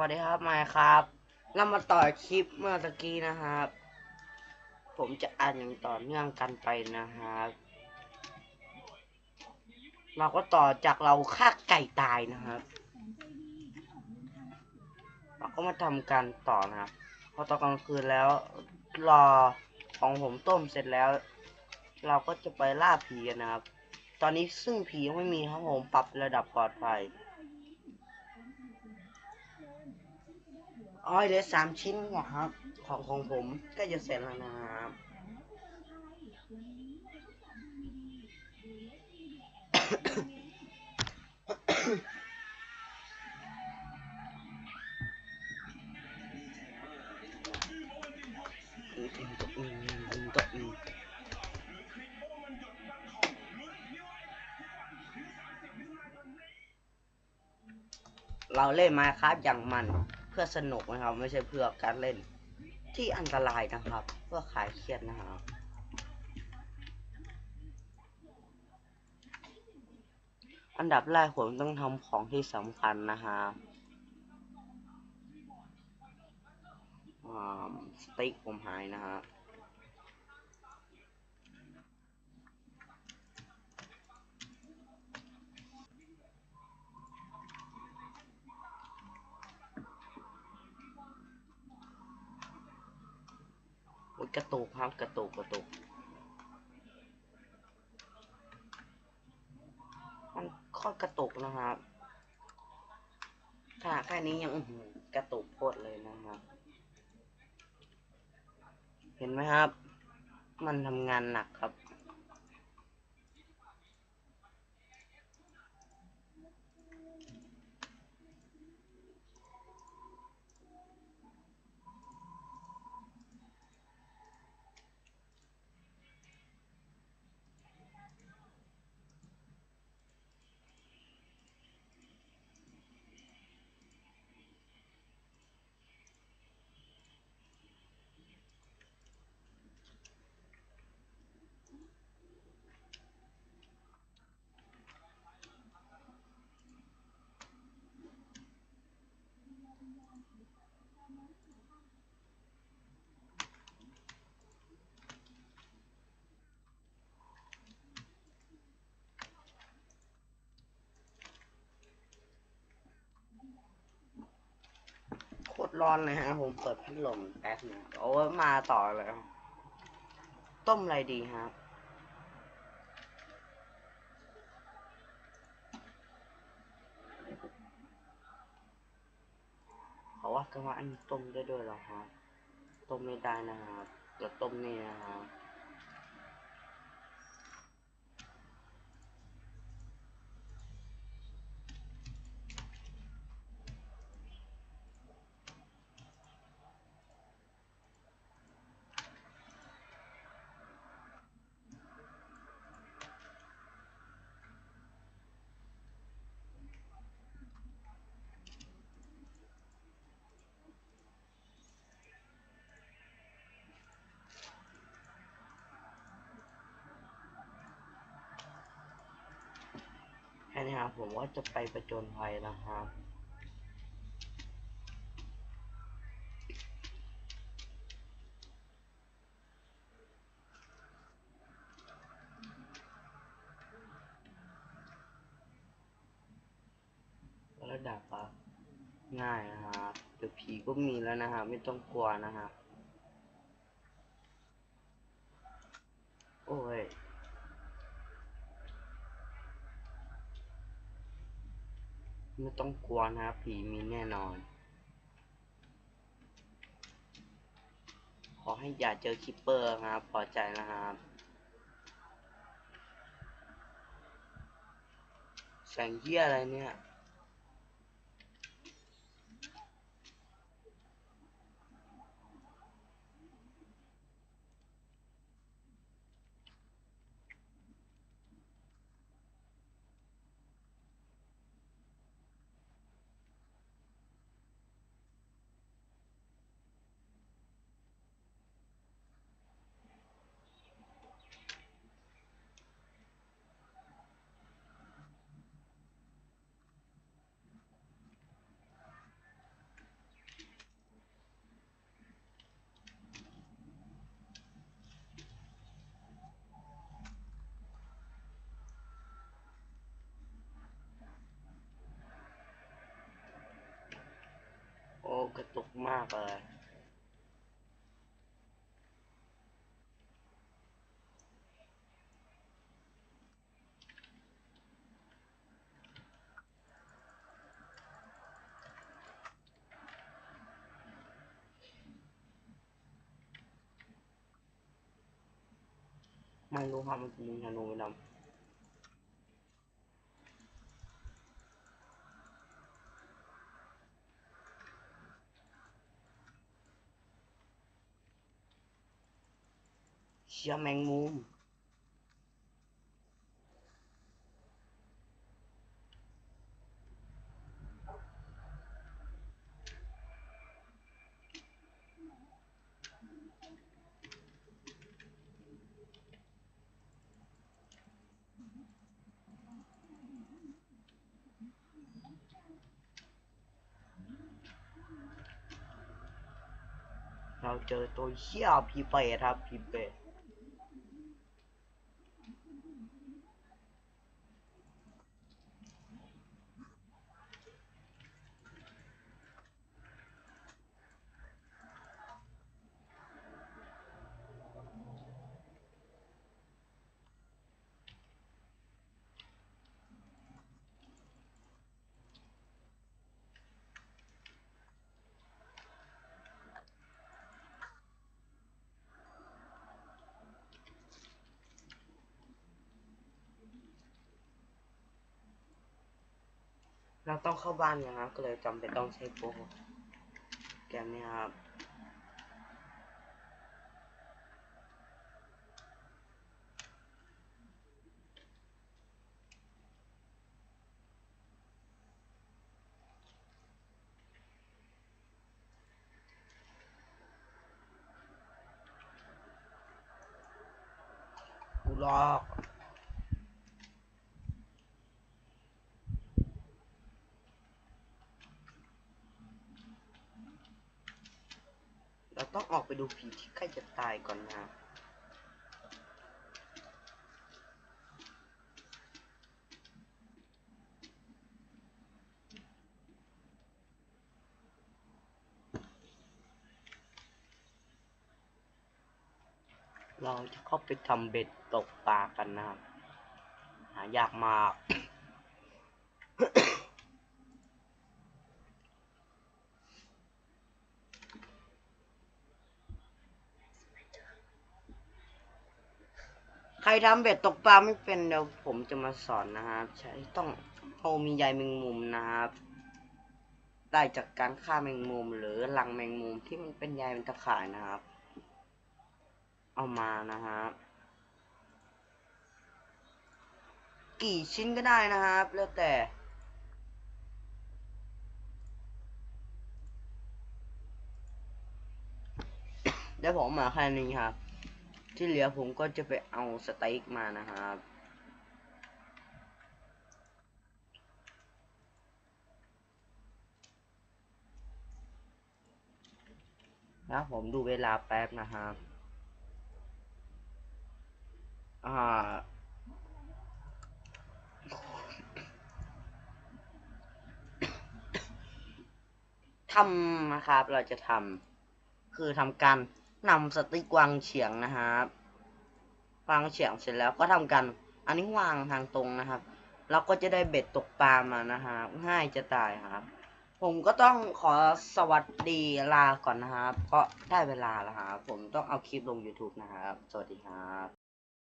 วัสดีครับมาครับ เรามาต่อคลิปเมื่อตะกี้นะครับ ผมจะอ่านอย่างต่อเนื่องกันไปนะครับ เราก็ต่อจากเราฆ่าไก่ตายนะครับ เราก็มาทำการต่อนะครับพอตอนกลางคืนแล้ว รอของผมต้มเสร็จแล้ว เราก็จะไปล่าผีกันนะครับ ตอนนี้ซึ่งผียังไม่มีครับผมปรับระดับปลอดภัย อ๋อเหลือสามชิ้นเนี่ยครับ ของของผมก็จะเสร็จแล้วนะครับเราเล่นมาครับอย่างมัน เพื่อสนุกนะครับ ไม่ใช่เพื่อการเล่นที่อันตรายนะครับ เพื่อขายเครียดนะครับอันดับแรกผมต้องทำของที่สำคัญนะฮะสติ๊กผมหายนะฮะ กระตุกครับกระตุกกระตุก มันค่อยกระตุกนะครับ ถ้าแค่นี้ยังอือหือกระตุกโคตรเลยนะครับ เห็นไหมครับ มันทำงานหนักครับ ร้อนเลยฮะ ผมเปิดพัดลมแป๊บนึงโอ้มาต่อเลยครับต้มอะไรดีครับเขาว่ากันว่าอันต้มได้ด้วยเหรอครับ ต้มไม่ได้นะครับจะต้มนี่นะครับ แค่ นี้ครับผมว่าจะไปประจนภัยแล้วครับระดับอะง่ายนะครับเดี๋ยวผีก็มีแล้วนะครับ ไม่ต้องกลัวนะครับ โอ้ย ไม่ต้องกลัวนะครับผีมีแน่นอน ขอให้อย่าเจอคิปเปอร์นะครับพอใจนะครับ แสงเหี้ยอะไรเนี่ย กระตุกมากเลยไม่รู้ครับมันจะมีธนูดำ ชียแมงมุม เราเจอตัวเชี่ยพีเปรตครับพีเปรต เราต้องเข้าบ้านกันครับ ก็เลยจำเป็นต้องใช้โปรแกรมนี้ครับกูลอก เราต้ อออกไปดูผีที่ใกล้จะตายก่อนนะครับเราจะเข้าไปทำเบ็ดตกปลากันนะครับหายากมาก ใครทำเบ็ดตกปลาไม่เป็นเดี๋ยวผมจะมาสอนนะครับ ใช้ต้องเอามีใยแมงมุมนะครับ ได้จากการฆ่าแมงมุมหรือรังแมงมุมที่มันเป็นใยเป็นตะข่ายนะครับ เอามานะครับกี่ชิ้นก็ได้นะครับ แล้วแต่ เดี๋ยวผมมาแค่นี้ครับ ที่เหลือผมก็จะไปเอาสเต็กมานะครับแล้วผมดูเวลาแป๊บนะครับ อ่า ทำนะครับ เราจะทำ คือทำการ นำสติ๊กวางเฉียงนะครับวางเฉียงเสร็จแล้วก็ทำกันอันนี้วางทางตรงนะครับ เราก็จะได้เบ็ดตกปลามานะครับง่ายจะตายครับ ผมก็ต้องขอสวัสดีลาก่อนนะครับ เพราะได้เวลาแล้วครับผมต้องเอาคลิปลง YouTube นะครับ สวัสดีครับ